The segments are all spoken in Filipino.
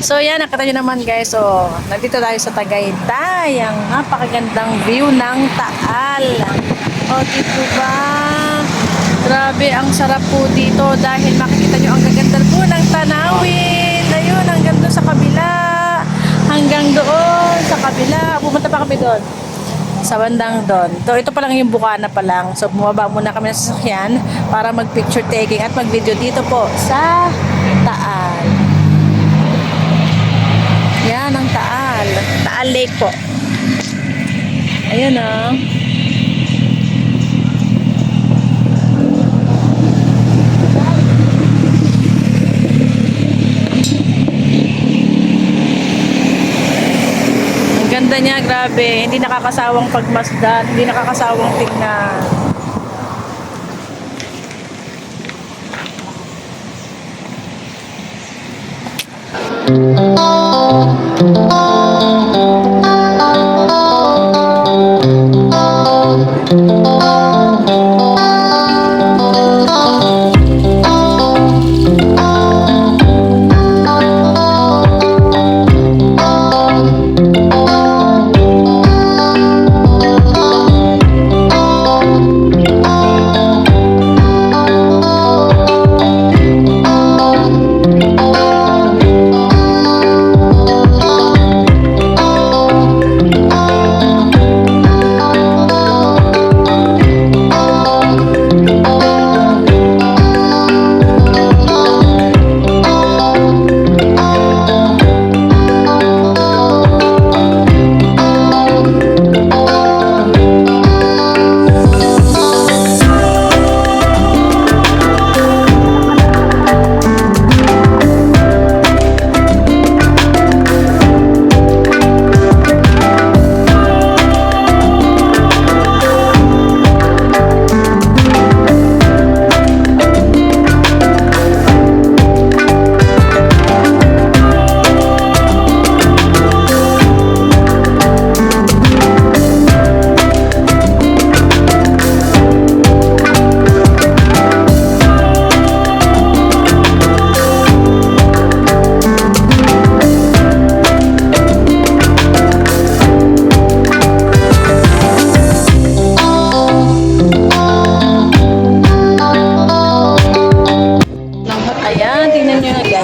So yan, nakita nyo naman guys. So, nandito tayo sa Tagaytay. Ang napakagandang view ng Taal. O, dito ba? Grabe, ang sarap po dito dahil makikita nyo ang gaganda po ng tanawin. Ayun, hanggang doon sa kabila. Hanggang doon sa kabila. Pumunta pa kami doon sa bandang doon. So, ito pa lang yung bukana pa lang. So, bumaba muna kami sa sasakyan para mag-picture taking at mag-video dito po sa Taal. Yan ang Taal. Taal Lake po. Ayan ah. Ang ganda niya, grabe. Hindi nakakasawang pagmasdan, hindi nakakasawang tingnan. Ayan,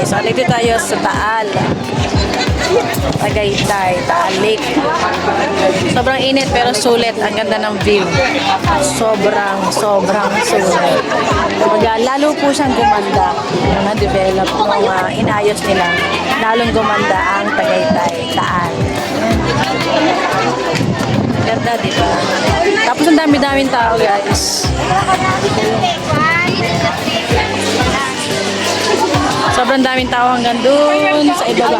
So, dito tayo sa Taal. Tagaytay, Taal Lake. Sobrang init pero sulit. Ang ganda ng view. Sobrang, sobrang sulit. Kumbaga, lalo po siyang gumanda. Na-develop, yung uh, inayos nila. Lalong gumanda ang Tagaytay, Taal. Ganda, di ba? Tapos ang dami-daming tao, guys. Sobrang daming tao hanggang doon sa ibaba.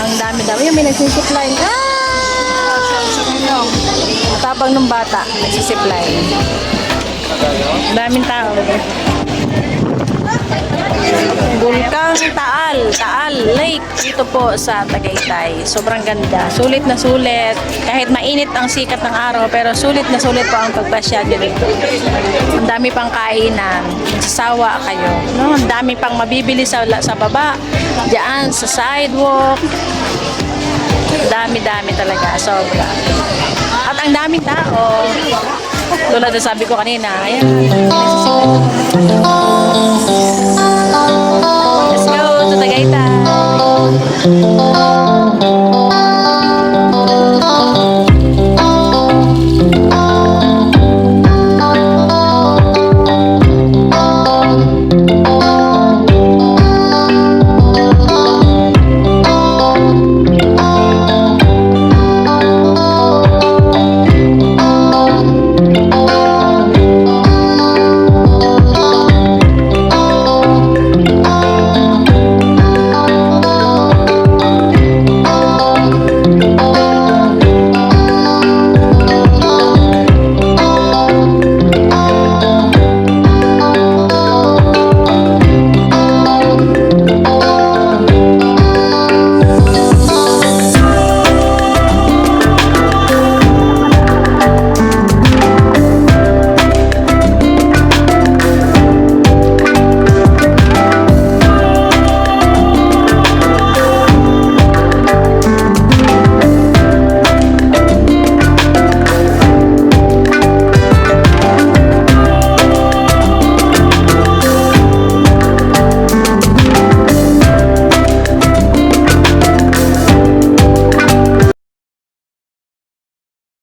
Ang dami-dami. Yung may nagsisipline. Ah! Tapang ng bata, nagsisipline. Daming tao. Bulkang Taal, Taal Lake dito po sa Tagaytay. Sobrang ganda. Sulit na sulit. Kahit mainit ang sikat ng araw, pero sulit na sulit po ang pagpasya nyo dito. Ang dami pang kainan. Sasawa kayo. No? Ang dami pang mabibili sa, sa baba. Diyan, sa sidewalk. Dami-dami talaga. Sobra. At ang daming tao. Tulad na sabi ko kanina, ayan. Let's go to Tagaytay.